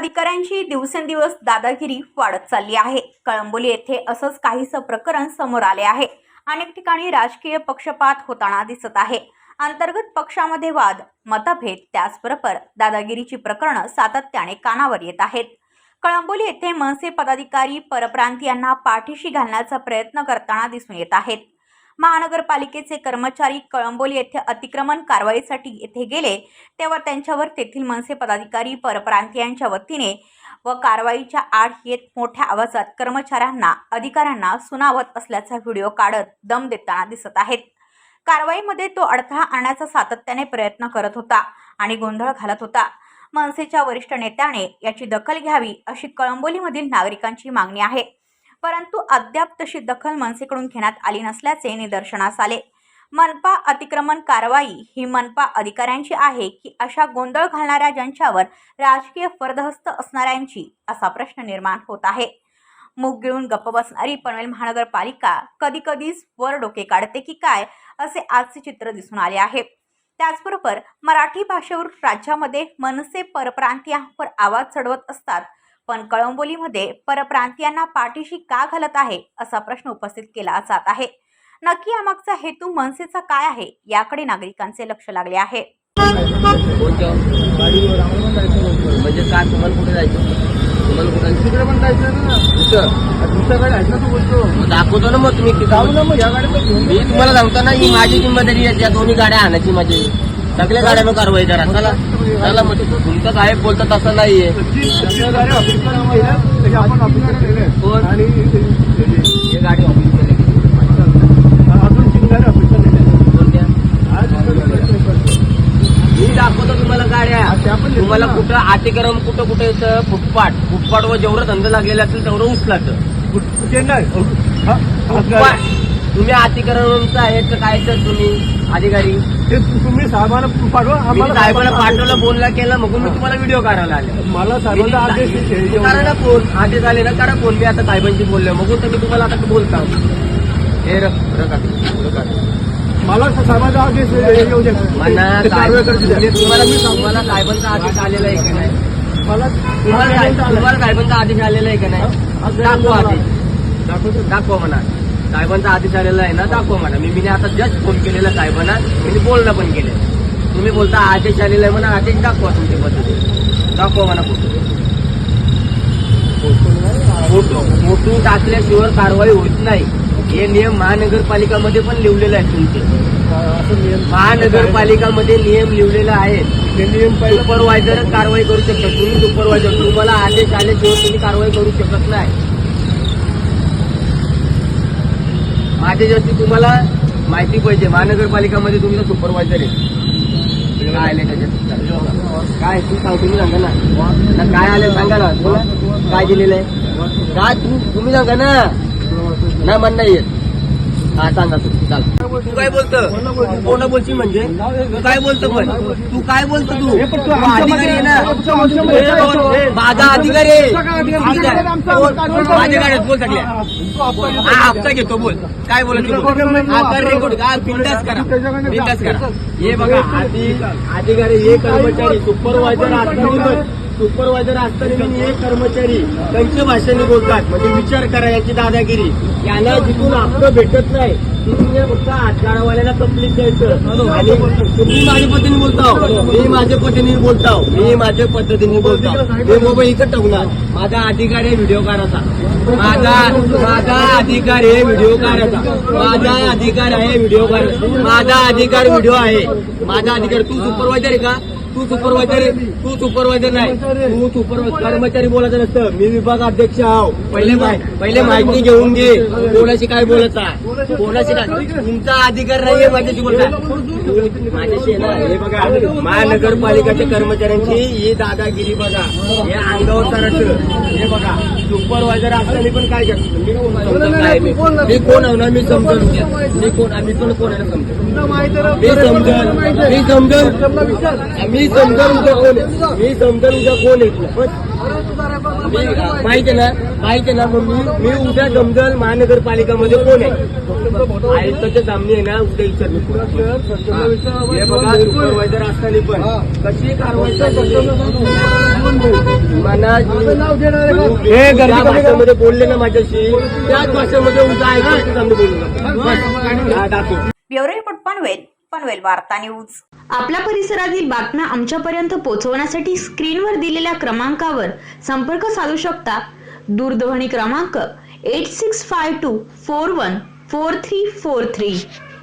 अधिकाऱ्यांची दिवसेंदिवस दादागिरी वाढत चालली आहे. कळंबोली येथे असंच काहीसं प्रकरण समोर आले आहे. अनेक ठिकाणी राजकीय पक्षपात होताना दिसत आहे. अंतर्गत पक्षामध्ये वाद मतभेद त्याचबरोबर दादागिरीची प्रकरणं सातत्याने कानावर येत आहेत. कळंबोली येथे मनसे पदाधिकारी परप्रांतीयांना पाठीशी घालण्याचा प्रयत्न करताना दिसून येत आहेत. महानगरपालिकेचे कर्मचारी कळंबोली येथे अतिक्रमण कारवाईसाठी येथे गेले तेव्हा त्यांच्यावर तेथील मनसे पदाधिकारी परप्रांतीयांच्या वतीने व कारवाईच्या आड येत मोठ्या आवाजात कर्मचाऱ्यांना अधिकाऱ्यांना सुनावत असल्याचा व्हिडिओ काढत दम देताना दिसत आहेत. कारवाईमध्ये तो अडथळा आणण्याचा सातत्याने प्रयत्न करत होता आणि गोंधळ घालत होता. मनसेच्या वरिष्ठ नेत्याने याची दखल घ्यावी अशी कळंबोलीमधील नागरिकांची मागणी आहे. परंतु अद्याप तशी दखल मनसेकडून घेण्यात आली नसल्याचे निदर्शनास आले. मनपा अतिक्रमण कारवाई ही मनपा अधिकाऱ्यांची आहे की अशा गोंधळ घालणाऱ्या ज्यांच्यावर राजकीय फरदहस्त असणाऱ्यांची असा प्रश्न निर्माण होत आहे. मूग गिळून गप्प बसणारी पनवेल महानगरपालिका कधी कधीच वर डोके काढते की काय असे आजचे चित्र दिसून आले आहे. त्याचबरोबर मराठी भाषेवर राज्यामध्ये मनसे परप्रांतीयांवर आवाज चढवत असतात. पण कळंबोलीमध्ये परप्रांतीयांना पाठीशी का घालत आहे असा प्रश्न उपस्थित केला जात आहे. नक्की यामागचा हेतू मनसेचा काय आहे? याकडे नागरिकांचे लक्ष लागले आहे. म्हणजे काय तुम्हाला कुठे जायचं तुम्हाला कुठे तिकडे पण जायचं ना. कुठं दुसऱ्याकडे आहेत ना तू बोलतो. मग दाखवतो ना मग तुम्ही जाऊ ना मग. या गाडीत घेऊन मी तुम्हाला सांगतो ना ही माझी जिम्मेदारी आहे या दोन्ही गाड्या आणायची माझी. सगळ्या गाड्यांना कारवाई करा. चला. चला मग तुमचं साहेब बोलतं तसं नाहीये? आणि हे गाडी ऑफिसला मी दाखवतो तुम्हाला गाड्या. तुम्हाला. कुठं अतिक्रम कुठं कुठे येतं फुटपाट. फुटपाटवर जेवढं धंदा लागलेला असेल तेवढं उचलाचं हा. फुटपाट. तुम्ही अतिक्रमणचं आहे तर काय तर तुम्ही? अधिकारी. ते तुम्ही साहेबांना पाठवा मी आम्हाला साहेबाला पाठवलं बोलला केलं मग मी तुम्हाला व्हिडिओ करायला आले. मला साहेबांचा आदेश आहे. करा ना फोन. आदेश आले ना करा फोन. मी आता साहेबांशी बोललो मग तर मी तुम्हाला आता बोलता. हे रख रखा रखा मला साहेबांचा आदेश आहे, येऊ द्या. म्हणा ते कारवाई करतील. साहेब- तुम्हाला मी तुम्हाला साहेबांचा आदेश आलेला आहे का नाही? मला तुम्हाला साहेब- तुम्हाला साहेबांचा आदेश आलेला आहे का नाही? दाखवा आदेश दाखवतो दाखवा म्हणा. साहेबांचा आदेश आलेला आहे ना दाखवा म्हणा. मी मी आता जस्ट फोन केलेला साहेबांना. मी बोलणं पण केलं तुम्ही बोलता आदेश आलेला आहे म्हणा आदेश दाखवा तुमच्या पद्धतीने दाखवा म्हणा फोटो. फोटो टाकल्याशिवाय कारवाई होत नाही. हे नियम महानगरपालिकामध्ये पण लिहिलेले आहेत तुमचे. महानगरपालिकामध्ये नियम लिहिलेला आहे ते नियम पहिलं सुपरवायझर कारवाई करू शकतात. तुम्ही सुपरवायझर तुम्हाला आदेश आल्याशिवाय तुम्ही कारवाई करू शकत नाही. माझे तुम्हाला माहिती पाहिजे महानगरपालिकामध्ये तुमचा सुपरवायझर आहे. काय आले त्याच्यात? काय तू सांग तुम्ही सांगा ना. काय आलं सांगा ना बोला. काय दिलेलं आहे? काय तुम्ही सांगा ना. ना म्हण नाही येत. हा सांगा तू? काय बोलतं? कोण बोलची म्हणजे? तू काय बोलतो पण? तू काय बोलतो तू? हे अधिकारी आहे ना? माझा अधिकारी. माझ्या गाड्यात बोल सगळ्या. हा हप्ता घेतो बोल. काय बोलत रेकॉर्ड का बिंदास करा. बिंदास करा. हे बघा आधी अधिकारी हे कर्मचारी सुपरवायझर सुपरवायझर असताना मी हे कर्मचारी त्यांच्या भाषेने बोलतात. म्हणजे विचार करा याची दादागिरी. यांना जिथून हक्क भेटत नाही तिथून फक्त आठगाडवाल्याला कंप्लीट द्यायचं. आणि तुम्ही माझ्या पद्धतीने बोलताव. मी माझ्या पद्धतीने बोलताव. मी माझ्या पद्धतीने बोलताव. हे मोबाईल इकडे ठेवणार माझा अधिकार आहे व्हिडिओ काढायचा माझा माझा अधिकार आहे व्हिडिओ काढायचा माझा अधिकार आहे व्हिडिओ काढायचा माझा अधिकार व्हिडिओ आहे. माझा अधिकार तू सुपरवायझर आहे का? तू सुपरवायझर तू सुपरवायझर नाही. तू सुपर कर्मचारी बोलायचं नसतं. मी विभाग अध्यक्ष आहो. पहिले पहिले माहिती घेऊन घे. कोणाशी काय बोलत आहे? कोणाशी काय तुमचा अधिकार नाहीये माझ्याशी बोलता माझ्याशी आहे ना? हे बघा महानगरपालिकेच्या कर्मचाऱ्यांची ही दादागिरी बघा. हे अंगावर करायचं हे बघा सुपरवायझर असताना पण काय करतो? मी समजून काय मी मी कोण आहे? ना? मी समजून घ्या. मी कोण आम्ही पण कोण आहे ना समजून मी समजन मी समजन मी समजावून उद्या कोण आहे. मी समजावून उद्या कोण आहे माहिती आहे ना? माहिती ना? मग मी मी उद्या समजल महानगरपालिकामध्ये कोण आहे? आयुक्ताच्या सामने आहे ना उद्या विचारले हे. बघा सुपरवायझर असताना पण कशी कारवाई? मला हे बोलले ना माझ्याशी त्याच भाषेमध्ये उद्या आयुक्ताच्या सामने बोलू. Bureau report Panvel. पनवेल वार्ता न्यूज. आपल्या परिसरातील बातम्या आमच्यापर्यंत पोहोचवण्यासाठी स्क्रीनवर दिलेल्या क्रमांकावर संपर्क साधू शकता. दूरध्वनी क्रमांक eight six five two four one four three four three.